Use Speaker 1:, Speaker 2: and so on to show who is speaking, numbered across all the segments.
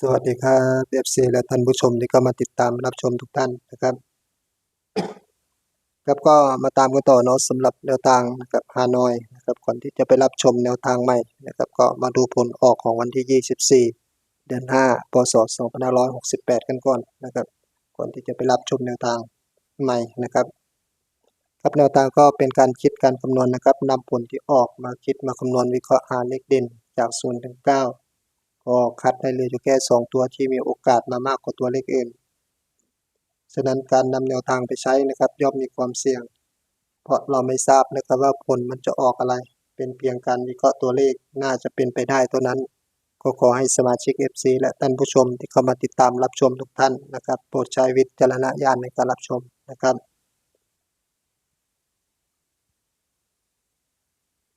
Speaker 1: สวัสดีครับ FC และท่านผู้ชมที่เข้ามาติดตามรับชมทุกท่านนะครับ ครับก็มาตามกันต่อเนาะสำหรับแนวทางนะครับฮานอยนะครับก่อนที่จะไปรับชมแนวทางใหม่นะครับ ก็มาดูผลออกของวันที่ 24 เดือน 5 พศ 2568 กันก่อนนะครับ ก่อนที่จะไปรับชมแนวทางใหม่นะครับครับแนวทางก็เป็นการคิดการคำนวณนะครับนำผลที่ออกมาคิดมาคำนวณวิเคราะห์หาเลขเด่นจาก0ถึง9 ก็คัดให้เหลืออยู่แค่ 2 ตัวที่มีโอกาสมามากกว่าตัวเลขอื่น ฉะนั้นการนำแนวทางไปใช้นะครับ ย่อมมีความเสี่ยง เพราะเราไม่ทราบนะครับว่าผลมันจะออกอะไร เป็นเพียงการวิเคราะห์ตัวเลขน่าจะเป็นไปได้ตัวนั้น ก็ขอให้สมาชิก FC และท่านผู้ชมที่เข้ามาติดตามรับชมทุกท่านนะครับ โปรดใช้วิจารณญาณในการรับชมนะครับ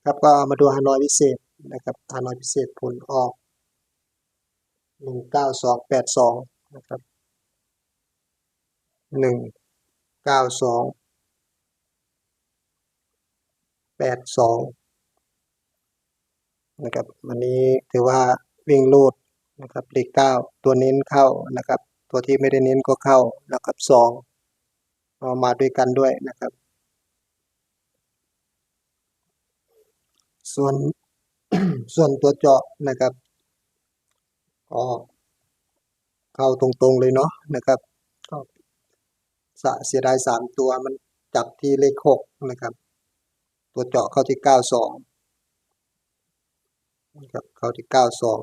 Speaker 1: ครับก็มาดูฮานอยพิเศษนะครับฮานอยพิเศษผลออก หนึ่งเก้าสองแปดสองนะครับหนึ่งเก้าสองแปดสองนะครับวันนี้ถือว่าวิ่งลูดนะครับเลขเก้าตัวเน้นเข้านะครับ ตัวที่ไม่ได้เน้นก็เข้านะครับสองเอามาด้วยกันด้วยนะครับ ส่วนส่วนตัวเจาะนะครับ ก็เข้าตรงๆเลยเนาะนะครับก็สะเสียดายสามตัวมันจับที่เลขหกนะครับ ตัวเจาะเข้าที่เก้าสองนะครับเข้าที่เก้าสอง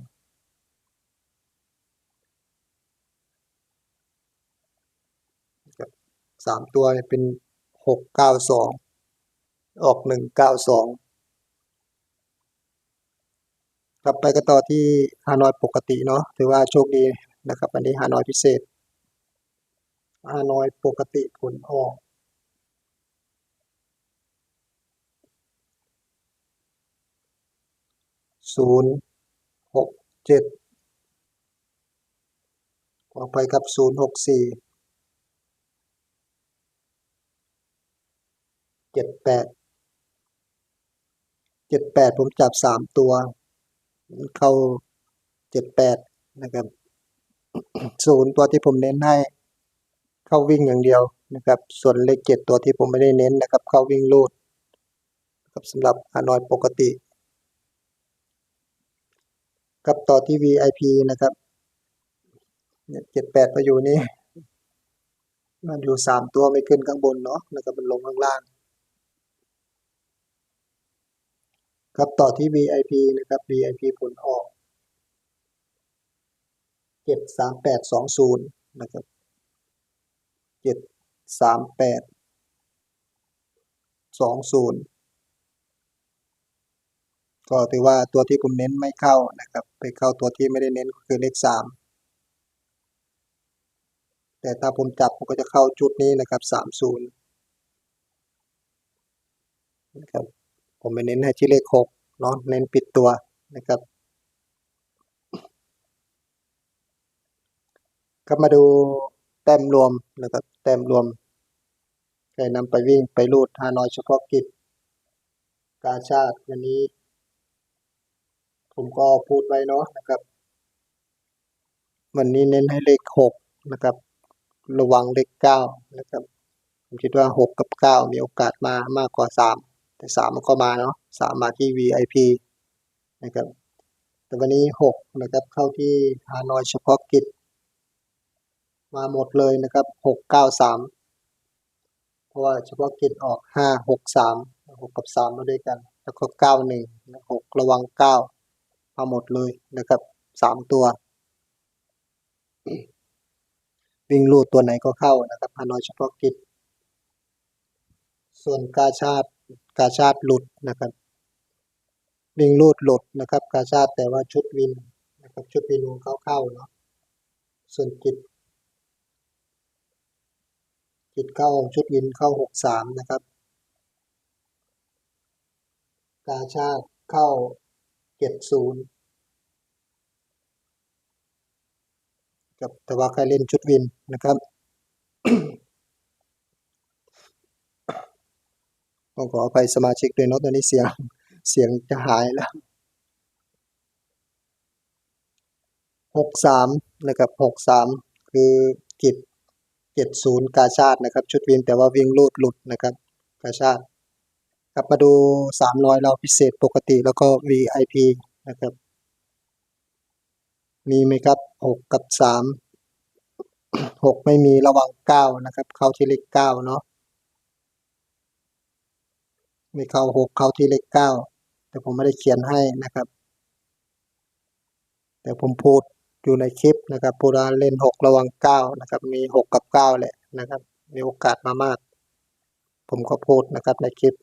Speaker 1: นะครับสามตัวเป็นหกเก้าสองออกหนึ่งเก้าสอง กลับไปกันต่อที่ฮานอยปกติเนาะถือว่าโชคดีนะครับ อันนี้ฮานอยพิเศษฮานอยปกติผลออกศูนย์หกเจ็ดขอไปกับศูนย์หกสี่เจ็ดแปดเจ็ดแปดผมจับสามตัว เข้าเจ็ดแปดนะครับศูนย์ตัวที่ผมเน้นให้เข้าวิ่งอย่างเดียวนะครับ ส่วนเลขเจ็ดตัวที่ผมไม่ได้เน้นนะครับ เข้าวิ่งลูดนะครับสำหรับฮานอยปกติกับต่อที่ VIP นะครับเจ็ดแปดมาอยู่นี่มันอยู่สามตัวไม่ขึ้นข้างบนเนาะนะครับมันลงข้างล่าง ครับต่อที่ VIP นะครับ VIP ผลออกเจ็ดสามแปดสองศูนย์นะครับเจ็ดสามแปดสองศูนย์ก็ถือว่าตัวที่ผมเน้นไม่เข้านะครับ ไปเข้าตัวที่ไม่ได้เน้นก็คือเลขสามแต่ถ้าผมจับผมก็จะเข้าจุดนี้นะครับสามศูนย์นะครับ ผมไปเน้นให้ที่เลขหกเนาะเน้นปิดตัวนะครับ ก็มาดูแต้มรวมนะครับแต้มรวมใครนำไปวิ่งไปรูดฮานอยเฉพาะกิจ กาชาติวันนี้ ผมก็พูดไว้เนาะนะครับ วันนี้เน้นให้เลขหกนะครับ ระวังเลขเก้านะครับ ผมคิดว่าหกกับเก้ามีโอกาสมามากกว่าสาม แต่สามมันก็มาเนาะสามมาที่ VIP นะครับแต่วันนี้หกนะครับเข้าที่ฮานอยเฉพาะกิจ มาหมดเลยนะครับหกเก้าสามเพราะว่าเฉพาะกิจออกห้าหกสามหกกับสามมาด้วยกัน แล้วก็เก้าหนึ่งหกระวังเก้ามาหมดเลยนะครับสามตัววิ่งลูดตัวไหนก็เข้านะครับฮานอยเฉพาะกิจ ส่วนกาชาติ กาชาติหลุดนะครับวิ่งลูดหลุดนะครับ กาชาติแต่ว่าชุดวินนะครับชุดวินของเขาเข้าเนาะส่วนกิจกิจเข้าชุดวินเข้าหกสามนะครับ กาชาติเข้าเจ็ดศูนย์กับแต่ว่าใครเล่นชุดวินนะครับ ต้องขออภัยสมาชิกด้วยเนาะตอนนี้เสียงเสียงจะหายแล้วหกสามนะครับหกสามคือกิจเจ็ดศูนย์กาชาตินะครับ ชุดวินแต่ว่าวิ่งลูดหลุดนะครับ กาชาติกลับมาดูสามร้อยเราพิเศษปกติแล้วก็ VIP นะครับ มีไหมครับหกกับสามหกไม่มีระวังเก้านะครับ เข้าที่เลขเก้าเนาะ ม่เข้าหกเข้าที่เลขเก้าแต่ผมไม่ได้เขียนให้นะครับ แต่ผมพูดอยู่ในคลิปนะครับพูดว่าเล่นหกระวังเก้านะครับ มีหกกับเก้าแหละนะครับ มีโอกาสมามาก ผมก็พูดนะครับในคลิป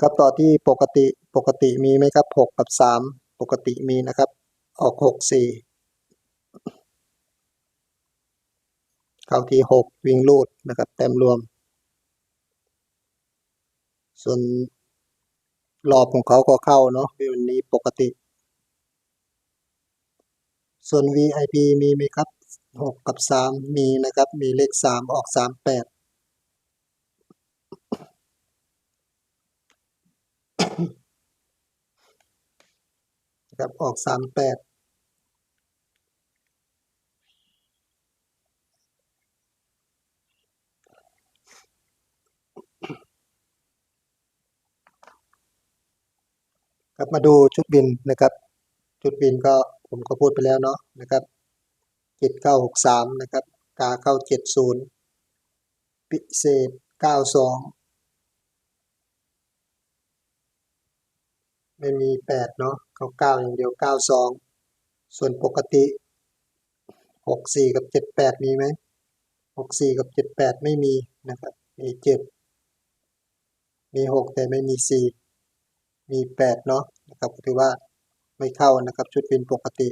Speaker 1: ครับต่อที่ปกติปกติมีไหมครับหกกับสามปกติมีนะครับ ออกหกสี่ เข้าที่หกวิ่งลูดนะครับเต็มรวม ส่วนรอบของเขาก็เข้าเนาะวันนี้ปกติ ส่วน VIP มีไหมครับหกกับสามมีนะครับ มีเลขสามออกสามแปดนะครับออกสามแปด ครับมาดูชุดบินนะครับ ชุดบินก็ผมก็พูดไปแล้วเนาะนะครับเจ็ดเก้าหกสามนะครับกาเข้าเจ็ดศูนย์พิเศษเก้าสองไม่มีแปดเนาะเขาเก้าอย่างเดียวเก้าสองส่วนปกติหกสี่กับเจ็ดแปดมีไหมหกสี่กับเจ็ดแปดไม่มีนะครับมีเจ็ดมีหกแต่ไม่มีสี่ มีแปดเนาะนะครับก็ถือว่าไม่เข้านะครับชุดบินปกติ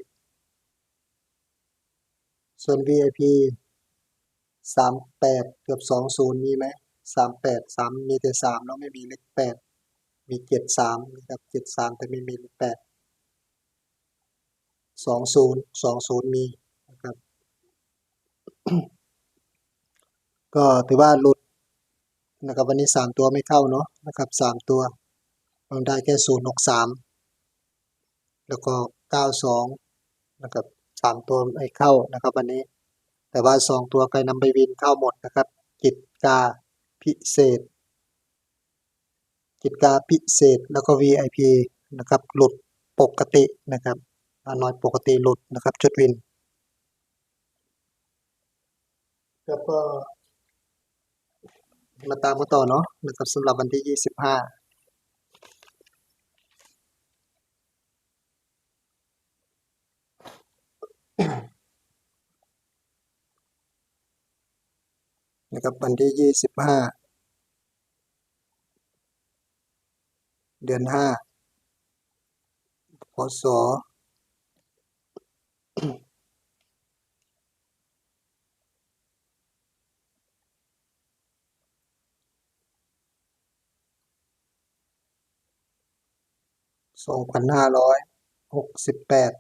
Speaker 1: ส่วน VIP สามแปดเกือบสองศูนย์มีไหมสามแปดสามมีแต่สามแล้วไม่มีเลขแปดมีเจ็ดสามนะครับเจ็ดสามแต่ไม่มีเลขแปดสองศูนย์สองศูนย์มีนะครับก็ถือว่าหลุดนะครับวันนี้สามตัวไม่เข้าเนาะนะครับสามตัว มันได้แค่ศูนย์หกสามแล้วก็เก้าสองนะครับสามตัวไม่เข้านะครับวันนี้ แต่ว่าสองตัวการนำไปวินเข้าหมดนะครับ กิจกาพิเศษ กิจกาพิเศษแล้วก็ VIP นะครับ หลุดปกตินะครับอาน้อยปกติหลุดนะครับชุดวิน แล้วก็มาตามกันต่อเนาะนะครับสำหรับวันที่ยี่สิบห้า นะครับวันที่ยี่สิบห้าเดือนห้าพศสองพันห้าร้อยหกสิบแปด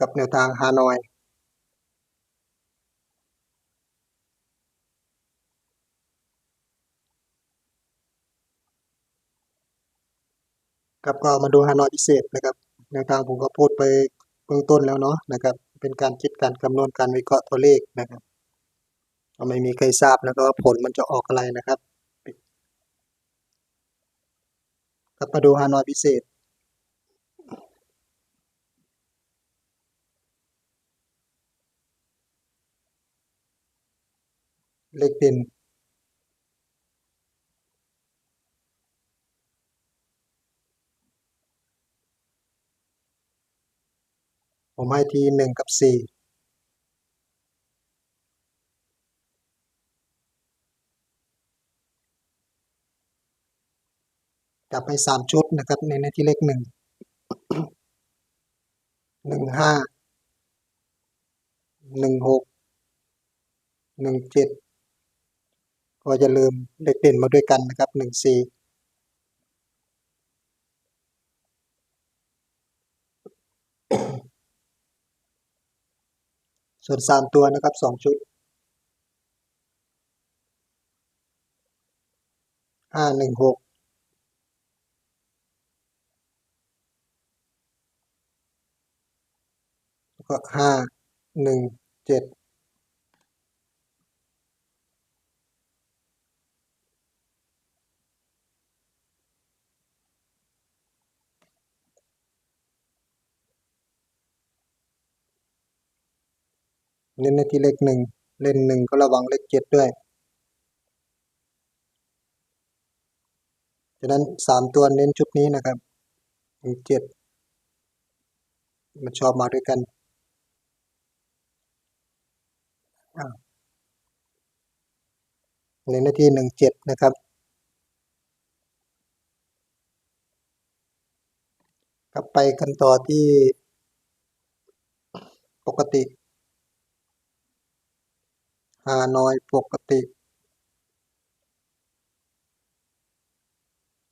Speaker 1: กับแนวทางฮานอยครับก็มาดูฮานอยพิเศษนะครับแนวทางผมก็พูดไปเบื้องต้นแล้วเนาะนะครับ เป็นการคิดการคำนวณการวิเคราะห์ตัวเลขนะครับก็ไม่มีใครทราบแล้วก็ผลมันจะออกอะไรนะครับครับมาดูฮานอยพิเศษ เลขเด่นผมให้ทีหนึ่งกับสี่จับให้สามชุดนะครับในในที่เลขหนึ่งหนึ่งห้าหนึ่งหกหนึ่งเจ็ด ก็อย่าลืมเลขเด่นมาด้วยกันนะครับหนึ่งสี่ส่วนสามตัวนะครับสองชุดห้าหนึ่งหกแล้วก็ห้าหนึ่งเจ็ด เน้นในที่เลขหนึ่งเล่นหนึ่งก็ระวังเลขเจ็ดด้วยฉะนั้นสามตัวเน้นชุดนี้นะครับหนึ่งเจ็ดมันชอบมาด้วยกันอ่าเน้นในที่หนึ่งเจ็ดนะครับ กลับไปกันต่อที่ปกติ ฮานอยปกติ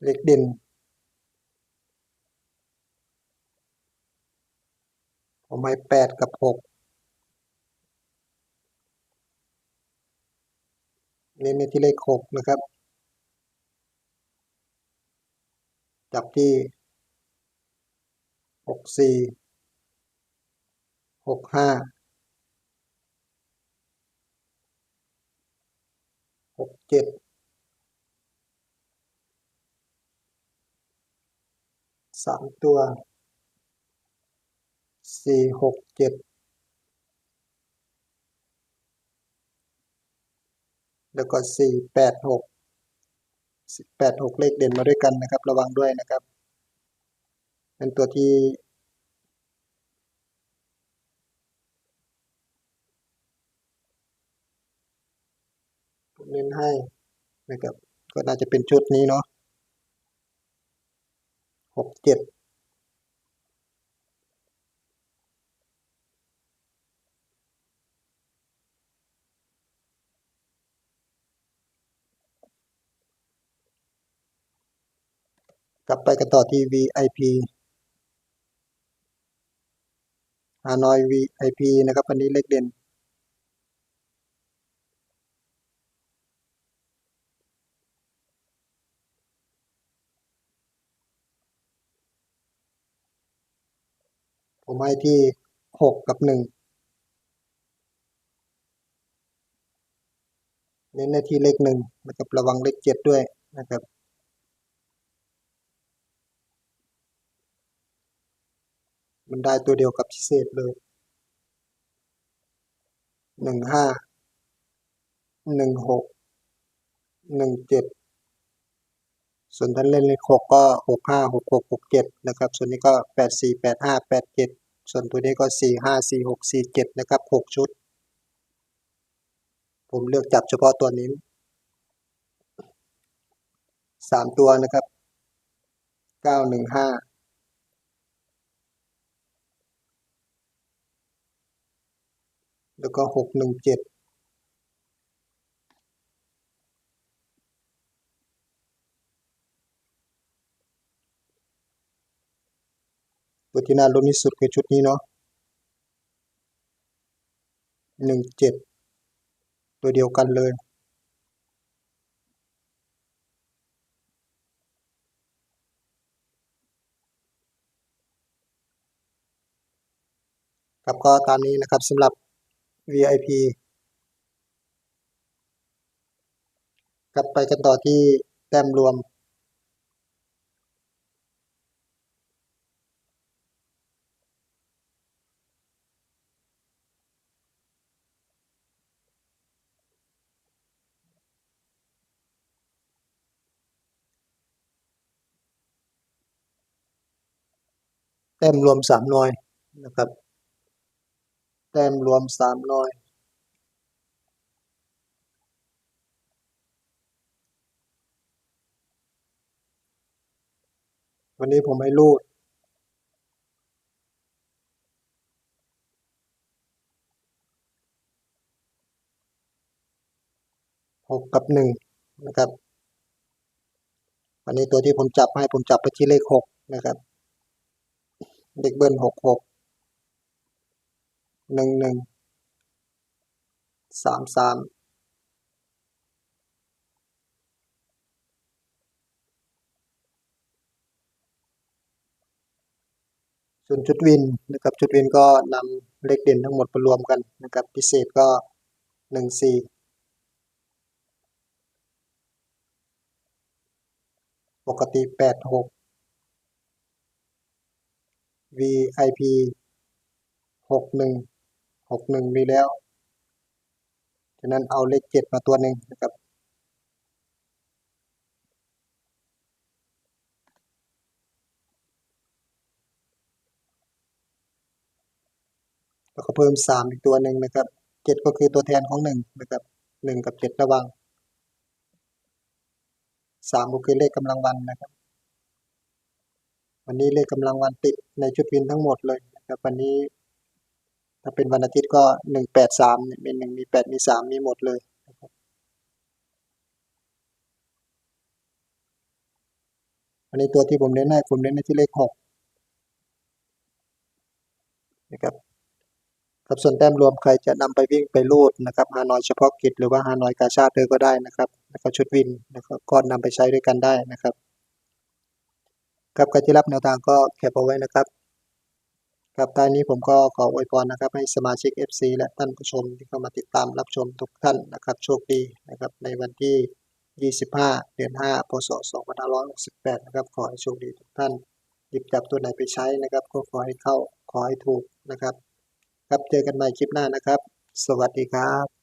Speaker 1: เลขเด่นผมให้แปดกับหกเน้นในที่เลขหกนะครับ จับที่หกสี่หกห้าหก เจ็ดสามตัวสี่หกเจ็ดแล้วก็สี่แปดหกแปดหกเลขเด่นมาด้วยกันนะครับ ระวังด้วยนะครับ เป็นตัวที่ เน้นให้นะครับ ก็น่าจะเป็นชุดนี้เนาะหกเจ็ดกลับไปกันต่อที่ VIP ฮานอย VIP นะครับอันนี้เลขเด่น ผมให้ที่หกกับหนึ่งเน้นในที่เลขหนึ่งนะครับระวังเลขเจ็ดด้วยนะครับมันได้ตัวเดียวกับพิเศษเลยหนึ่งห้าหนึ่งหกหนึ่งเจ็ดส่วนท่านเล่นเลขหกก็หกห้าหกหกหกเจ็ดนะครับ ส่วนนี้ก็แปดสี่แปดห้าแปดเจ็ด ส่วนตัวนี้ก็สี่ห้าสี่หกสี่เจ็ดนะครับหกชุด ผมเลือกจับเฉพาะตัวนี้สามตัวนะครับเก้าหนึ่งห้าแล้วก็หกหนึ่งเจ็ด ตัวที่น่าลุ้นที่สุดคือชุดนี้เนาะหนึ่งเจ็ดตัวเดียวกันเลยครับก็ตามนี้นะครับสำหรับ VIP กลับไปกันต่อที่แต้มรวม แต้มรวมสามน่วยนะครับ แต้มรวมสามน่วยวันนี้ผมให้รูดหกกับหนึ่งนะครับ วันนี้ตัวที่ผมจับให้ผมจับไปที่เลขหกนะครับ เด็กเบิร์นหกหกหนึ่งหนึ่งสามสามส่วนจุดวินนะครับจุดวินก็นำเลขเด่นทั้งหมดมารวมกันนะครับพิเศษก็หนึ่งสี่ปกติแปดหก VIP หกหนึ่งหกหนึ่งมีแล้วฉะนั้นเอาเลขเจ็ดมาตัวหนึ่งนะครับแล้วก็เพิ่มสามอีกตัวหนึ่งนะครับเจ็ดก็คือตัวแทนของหนึ่งนะครับหนึ่งกับเจ็ดระวังสามก็คือเลขกำลังวันนะครับ วันนี้เลขกำลังวันติดในชุดวินทั้งหมดเลยนะครับวันนี้ ถ้าเป็นวันอาทิตย์ก็หนึ่งแปดสามมีหนึ่งมีแปดมีสามมีหมดเลยนะครับวันนี้ตัวที่ผมเน้นให้ผมเน้นในที่เลขหกนะครับครับส่วนแต้มรวมใครจะนำไปวิ่งไปรูดนะครับฮานอยเฉพาะกิจหรือว่าฮานอยกาชาติเธอก็ได้นะครับ แล้วก็ชุดวินนะครับก็นำไปใช้ด้วยกันได้นะครับ ครับใครที่รับแนวทางก็แคปเอาไว้นะครับครับท้ายนี้ผมก็ขออวยพรนะครับ ให้สมาชิก FC และท่านผู้ชมที่เข้ามาติดตามรับชมทุกท่านนะครับ โชคดีนะครับ ในวันที่ 25 เดือน 5 พศ 2568 นะครับ ขอให้โชคดีทุกท่าน หยิบจับตัวไหนไปใช้นะครับ ก็ขอให้เข้าขอให้ถูกนะครับ ครับเจอกันใหม่คลิปหน้านะครับ สวัสดีครับ